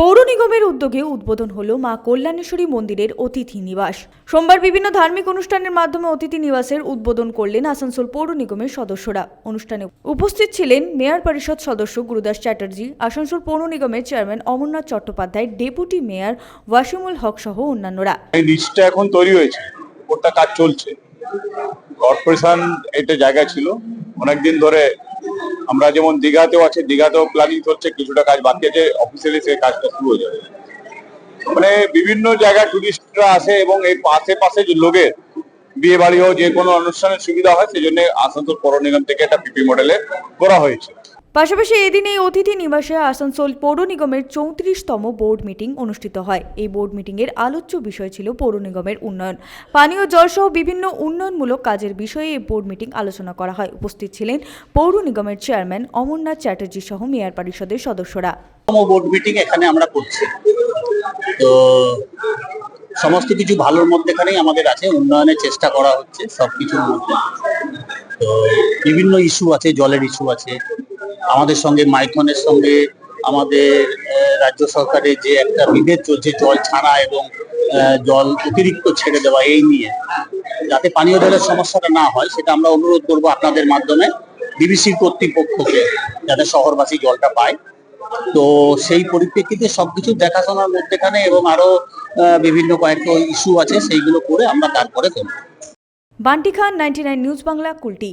পৌর নিগমের উদ্যোগে উদ্বোধন হল মা কল্যাণেশ্বরী মন্দিরের অতিথি নিবাস। সোমবার বিভিন্ন ধার্মিক অনুষ্ঠানের মাধ্যমে অতিথি নিবাসের উদ্বোধন করলেন আসানসোল পৌর নিগমের সদস্যরা। অনুষ্ঠানে উপস্থিত ছিলেন মেয়র পরিষদ সদস্য গুরুদাস চ্যাটার্জি, আসানসোল পৌর নিগমের chairman Amarnath Chattopadhyay, deputy mayor Wasimul Haque সহ অন্যান্যরা। লিস্টটা এখন তৈরি হয়েছে ওটা কাজ চলছে। কর্পোরেশন এটা জায়গা ছিল, অনেকদিন ধরে আমরা যেমন দীঘাতেও আছে, দীঘাতেও প্ল্যানিং চলছে কিছুটা কাজ বাকি আছে অফিসিয়ালি সেই কাজটা শুরু হয়ে যাবে। মানে বিভিন্ন জায়গায় টুরিস্টরা আসে এবং এই আশেপাশে যে লোকের বিয়ে বাড়ি হোক, যে কোনো অনুষ্ঠানের সুবিধা হয় সেই জন্য আসানসোল পৌর নিগম থেকে একটা পিপি মডেলের করা হয়েছে। পাশাপাশি এদিন এই অতিথি নিবাসে আসানসোল পৌর নিগমের চৌত্রিশতম বোর্ড মিটিং অনুষ্ঠিত হয়। এই বোর্ড মিটিংয়ের আলোচ্য বিষয় ছিল পৌর নিগমের উন্নয়ন। পানীয় জল সহ বিভিন্ন উন্নয়নমূলক কাজের বিষয়ে এই বোর্ড মিটিং আলোচনা করা হয়। উপস্থিত ছিলেন পৌর নিগমের চেয়ারম্যান অমরনাথ চ্যাটার্জি সহ মেয়র পরিষদের সদস্যরা। বোর্ড মিটিং এখানে আমরা করছি। তো সমস্ত কিছু ভালোর মধ্যে মধ্যেখানেই আমাদের আছে। উন্নয়নের চেষ্টা করা হচ্ছে, সবকিছুর মধ্যে। তো বিভিন্ন ইস্যু আছে, জলের ইস্যু আছে। আমাদের সঙ্গে মাইথনের সঙ্গে, আমাদের রাজ্য সরকারের যে একটা বিভেদ চলছে, জল ছাড়া এবং জল অতিরিক্ত ছেড়ে দেওয়া, এই নিয়ে। যাতে পানীয় জলের সমস্যাটা না হয়, সেটা আমরা অনুরোধ করব আপনাদের মাধ্যমে বিবিসি কর্তৃপক্ষকে, যাতে শহরবাসী জলটা পায়। তো সেই পরিপ্রেক্ষিতে সবকিছু দেখাশোনার মধ্যেখানে এবং আরও বিভিন্ন কয়েকটা ইস্যু আছে, সেইগুলো করে আমরা তারপরে করব। Bunty Khan ninety news Bangla Kulti.